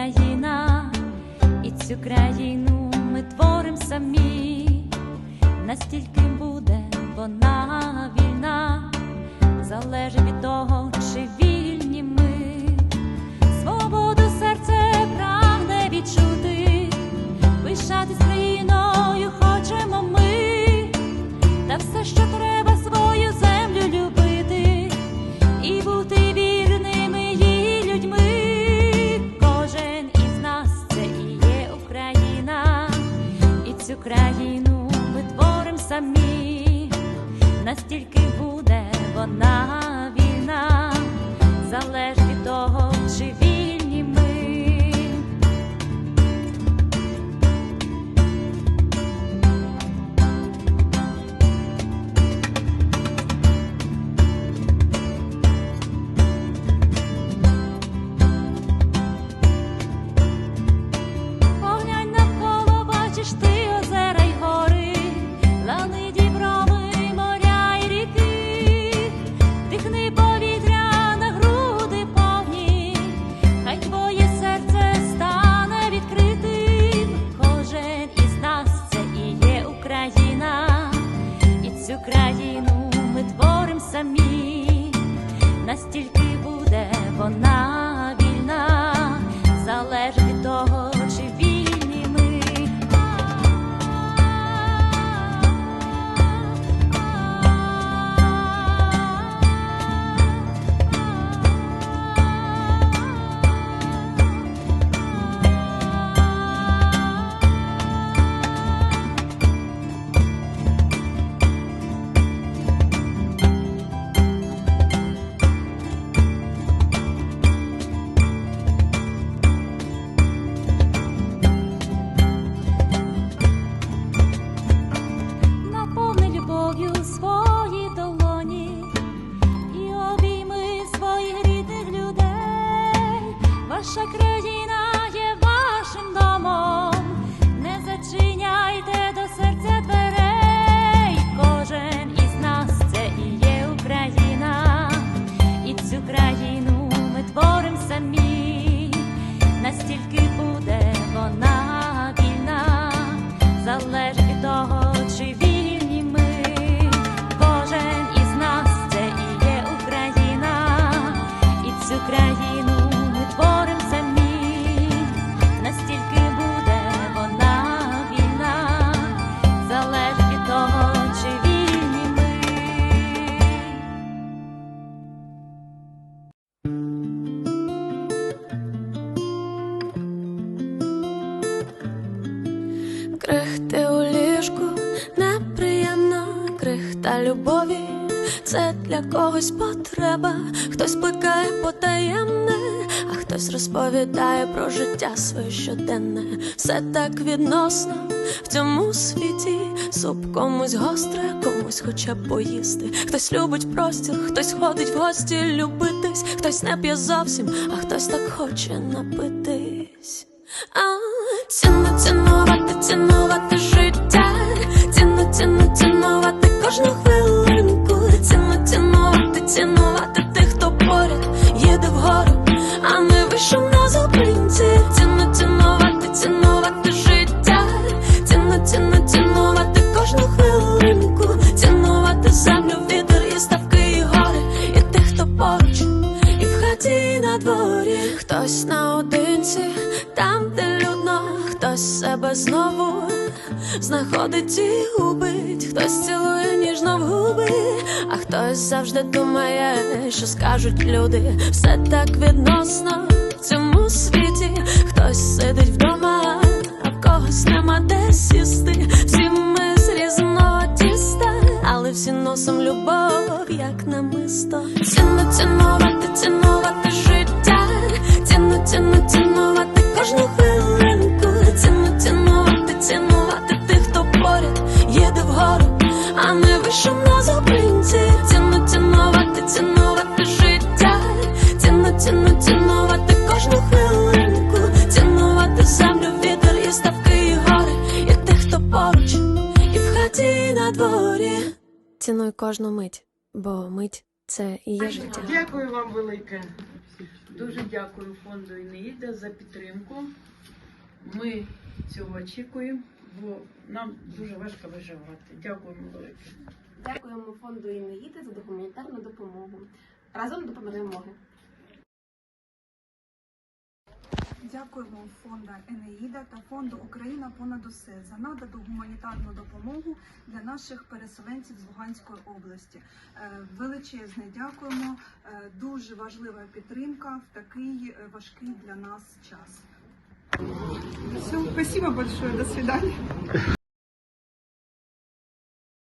Україна, і цю країну ми творим самі, настільки буде вона вільна, залежить від того, чи Україна, і цю країну ми творим самі, настільки буде вона вільна, залежить від того, ліжку неприємно, крихта любові, це для когось потреба. Хтось плекає потаємне, а хтось розповідає про життя своє щоденне. Все так відносно в цьому світі. Суп комусь гостре, комусь хоча б поїсти. Хтось любить простір, хтось ходить в гості любитись, хтось не п'є зовсім, а хтось так хоче напитись. А ціну цінувати, цінувати життя, кожну хвилинку, ціну цінувати, цінувати тих, хто поряд їде вгору, а не вийшов на зупинці. Ціну цінувати, цінувати життя, ціну, ціну, цінувати кожну хвилинку, цінувати землю, вітер і ставки, і гори, і тих, хто поруч, і в хаті, і на дворі, хтось наодинці, там, де людно, хтось себе знову знаходить і губить, хтось цілує ніжно в губи, а хтось завжди думає, що скажуть люди. Все так відносно в цьому світі, хтось сидить вдома, а в когось нема де сісти. Всі ми з різного тіста, але всі носом любов, як намисто. Ціну цінувати, цінувати життя, ціну, ціну, цінувати кожну хвилинку, ціну, ціну, цінувати кожну хвилинку, цінувати землю, вітер і ставки, і гори, і тих, хто поруч, і в хаті, і на дворі. Цінуй кожну мить, бо мить це і є життя. Дякую вам велике. Дуже дякую фонду Інеїда за підтримку. Ми цього очікуємо, бо нам дуже важко виживати. Дякуємо велике. Дякуємо фонду Інеїди за гуманітарну допомогу. Разом до перемоги. Дякуємо фонду Енеїда та фонду Україна понад усе за надану гуманітарну допомогу для наших переселенців з Луганської області. Е, Величезне дякуємо. Е, Дуже важлива підтримка в такий е, важкий для нас час. Все, спасибо большое, до свидания.